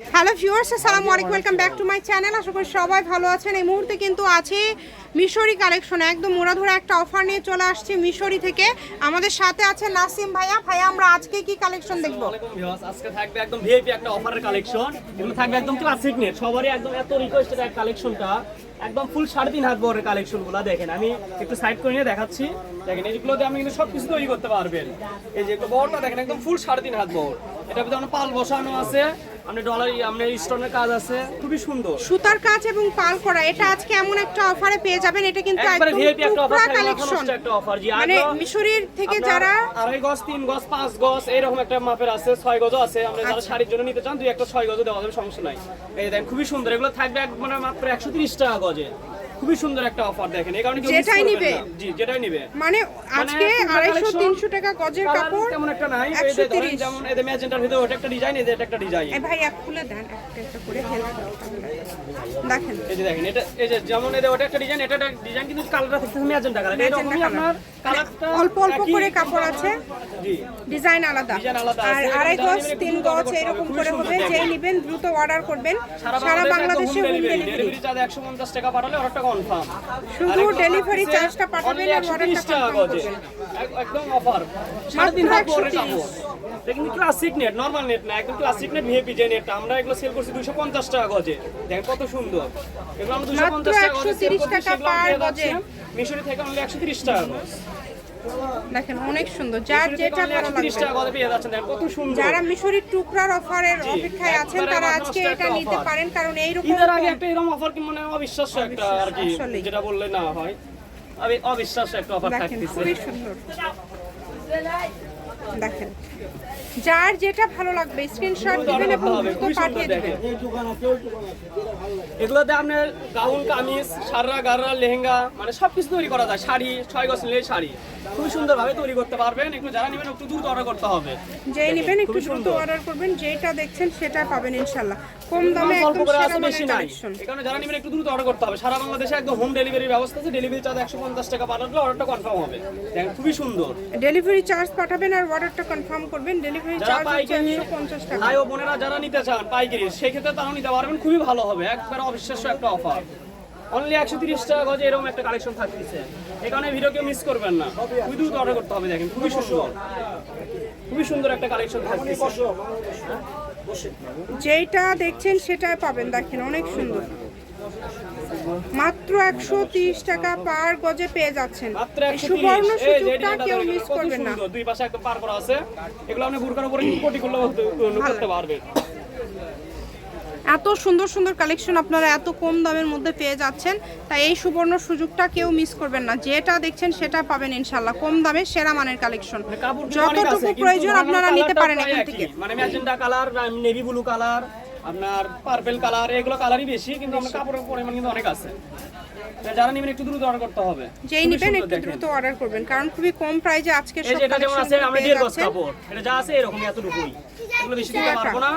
Hello viewers, আসসালামু আলাইকুম, welcome back to my channel. আশা করি সবাই ভালো আছেন। এই মুহূর্তে কিন্তু আছে মিশরি কালেকশন। একদম মোড়াধরা একটা অফার নিয়ে চলে আসছে মিশরি থেকে। আমাদের সাথে আছে নাসিম ভাইয়া। ভাইয়া, আমরা আজকে কি কালেকশন দেখব? আজকে থাকবে একদম ভিআইপি একটা অফারের কালেকশন। এগুলো থাকবে একদম ক্লাসিক নেট সবারই একদম এত রিকোয়েস্টেড এক কালেকশনটা। একদম ফুল সাড়ে তিন হাত বড়ের কালেকশনগুলো দেখেন। আমি একটু সাইড করে নিয়ে দেখাচ্ছি। দেখেন এইগুলোতে আপনি কিন্তু সবকিছু তৈরি করতে পারবেন। এই যে বড়টা দেখেন, একদম ফুল সাড়ে তিন হাত বড় এটার ভিতরে পাল বসানো আছে। আপনি ডলার আপনার স্টোনের কাজ আছে খুবই সুন্দর। সুতার কাজ এবং পাল করা এটা আজকে এমন একটা অফারে পেয়ে যাবেন এটা কিন্তু একবারে ভিআইপি একটা অফার কালেকশন একটা অফার জি মানে মিশরের থেকে যারা আড়াই গজ তিন গজ পাঁচ গজ এরকম একটা মাপের আছে ছয় গজও আছে। আমরা যারা আচ্ছা। শাড়ির জন্য নিতে চান দুই একটা ছয় গজও দেওয়া যাবে সমস্যা নাই। এই দেখেন খুবই সুন্দর এগুলো থাকবে এক মানে মাত্র একশো তিরিশ টাকা গজে। খুবই সুন্দর একটা অফার দেখেন। এই কারণে যেটাই নিবে? জি যেটাই নিবে। মানে আজকে পুরো আড়াইশো collection, তিনশো টাকা গজের কাপড় তেমন একটা নাই। এই যে ধরেন যেমন এদের ম্যাজেন্টার ভিতরে ওটা একটা ডিজাইন এই যে এটা একটা ডিজাইন এই ভাই এক খুলে দেন একটা একটা করে হেল্প দেখেন। এই যে দেখেন এটা এই যে যেমন এদের ওটা একটা ডিজাইন এটা একটা ডিজাইন কিন্তু কালারটা থাকতেছে ম্যাজেন্টা কালার এরকমই আপনার কালারটা অল্প অল্প করে কাপড় আছে। জি। ডিজাইন আলাদা। আর আড়াই গজ তিন গজ এরকম করে হবে। যেই। নেবেন দ্রুত অর্ডার করবেন। সারা বাংলাদেশে হোম ডেলিভারি চার্জ 150 টাকা পাঠালে অর্ডারটা কনফার্ম শুধু ডেলিভারি চার্জটা পাঠাবেন আর অর্ডারটা টা confirm একদম অফার সাড়ে তিন হাত পরে কাপড় দেখুন ক্লাসিক নেট নরমাল নেট না একদম ক্লাসিক নেট ভিএপি যে নেটটা আমরা এগুলো সেল করছি 250 টাকা গজে। দেখেন কত সুন্দর। এগুলো আমরা 250 টাকা গজে সেল 130 করছি টাকা সেগুলো গজে। মিশরি থেকে অনলি 130 টাকা গজ। দেখেন অনেক সুন্দর। যার যেটা ভালো লাগবে। যারা মিশরের টুকরার অফারের অপেক্ষায় আছেন তারা আজকে এটা নিতে পারেন কারণ এইরকম ঈদের আগে একটা এরকম অফার কি মানে অবিশ্বাস্য একটা আর কি যেটা বললে না হয়। আমি অবিশ্বাস্য একটা অফার দেখেন থাকতেছে। খুবই সুন্দর। দেখেন। যার যেটা ভালো লাগবে স্ক্রিনশট দিবেন এবং দ্রুত পাঠিয়ে। দিবেন। এগুলোতে আপনার গাউন কামিজ সাররা গাররা লেহেঙ্গা মানে সবকিছু তৈরি করা যায়। শাড়ি ছয় গজ নিলে শাড়ি। খুবই সুন্দর ভাবে তৈরি করতে পারবেন। একটু যারা নেবেন একটু দ্রুত অর্ডার করতে হবে। যেই নেবেন একটু দ্রুত সুন্দর। অর্ডার করবেন যেটা দেখছেন সেটা পাবেন ইনশাল্লাহ কম দামে একদম সেরা আছে বেশি নাই। কারণে যারা নেবেন একটু দ্রুত অর্ডার করতে হবে। সারা বাংলাদেশে একদম হোম ডেলিভারির ব্যবস্থা আছে। ডেলিভারি চার্জ একশো পঞ্চাশ টাকা পাঠালে অর্ডারটা কনফার্ম হবে। দেখেন খুবই সুন্দর। ডেলিভারি চার্জ পাঠাবেন আর অর্ডারটা কনফার্ম করবেন। ডেলিভারি চার্জ হচ্ছে পাইকারি একশো পঞ্চাশ টাকা। ভাই ও বোনেরা যারা নিতে চান পাইকারি সেই ক্ষেত্রে তারাও নিতে পারবেন। খুবই ভালো হবে। একবার অবিশ্বাস্য একটা অফার অনলি একশো তিরিশ টাকা গজে এরকম একটা কালেকশন থাকতেছে। এই কারণে ভিডিও কেউ মিস করবেন না। খুবই দ্রুত অর্ডার করতে হবে দেখেন। খুবই সুন্দর। খুবই সুন্দর একটা কালেকশন থাকতেছে। যেইটা দেখছেন সেটাই পাবেন দেখেন। অনেক সুন্দর। মাত্র একশো তিরিশ টাকা পার গজে পেয়ে যাচ্ছেন। সুবর্ণ সুযোগটা কেউ মিস করবেন না। দুই পাশে একদম পার করা আছে। এগুলো আপনি বুরকার উপরে কোটি করলে করতে পারবেন এত সুন্দর সুন্দর কালেকশন আপনারা এত কম দামের মধ্যে পেয়ে যাচ্ছেন তাই এই সুবর্ণ সুযোগটা কেউ মিস করবেন না। যেটা দেখছেন সেটা পাবেন ইনশাল্লাহ কম দামে সেরা মানের কালেকশন মানে আছে, যতটুকু প্রয়োজন আপনারা নিতে পারেন এখান থেকে। মানে কালার নেভি ব্লু কালার আপনার পার্পল কালার এগুলো কালারই বেশি কিন্তু আমরা কাপড়ের পরিমাণ কিন্তু অনেক আছে। যারা নেবেন একটু দ্রুত অর্ডার করতে হবে। যেই নেবেন একটু দ্রুত অর্ডার করবেন কারণ খুবই কম প্রাইজে আজকে সব এটা যেমন আছে আমরা কাপড়। এটা যা আছে এরকমই এতটুকুই। এগুলো বেশি দিতে পারব না।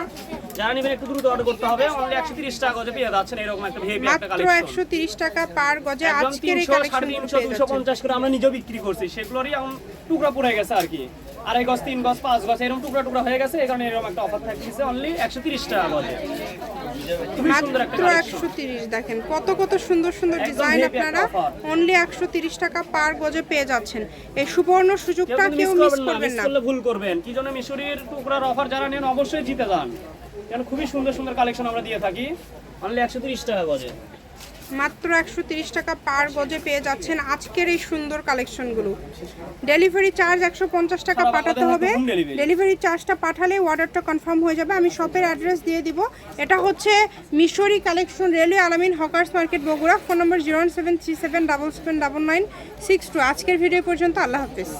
যারা নেবেন একটু দ্রুত অর্ডর করতে হবে। অনলি একশো তিরিশ টাকা গজে পেয়ে যাচ্ছেন এরকম একটা ভিআইপি একটা কালেকশন একশো তিরিশ টাকা পার গজে আজকের এই কালেকশন তিনশো দুশো পঞ্চাশ করে আমরা নিজেও বিক্রি করছি। সেগুলোরই এখন টুকরা পড়ে গেছে আর কি। আড়াই গজ তিন গজ পাঁচ গজ এরকম টুকরা টুকরা হয়ে গেছে এই কারণে এরকম একটা অফার থাকতেছে অনলি একশো তিরিশ টাকা গজে মাত্র একশো তিরিশ দেখেন কত কত সুন্দর সুন্দর ডিজাইন আপনারা অনলি একশো তিরিশ টাকা পার গজে পেয়ে যাচ্ছেন। এই সুবর্ণ সুযোগটা কেউ মিস করবেন না ভুল করবেন। কি জন্য মিশরির টুকরার অফার যারা নেন অবশ্যই জিতে যান। কেন খুবই সুন্দর সুন্দর কালেকশন আমরা দিয়ে থাকি। অনলি একশো তিরিশ টাকা গজে। মাত্র একশো তিরিশ টাকা পার গজে পেয়ে যাচ্ছেন আজকের এই সুন্দর কালেকশনগুলো। ডেলিভারি চার্জ একশো পঞ্চাশ টাকা পাঠাতে হবে। ডেলিভারি চার্জটা পাঠালে অর্ডারটা কনফার্ম হয়ে যাবে। আমি শপের অ্যাড্রেস দিয়ে দিব। এটা হচ্ছে Mishri collection railway Alamin hawkers market Bogura. Phone নম্বর zero seven three seven double seven double nine six two আজকের ভিডিও পর্যন্ত। আল্লাহ হাফিজ।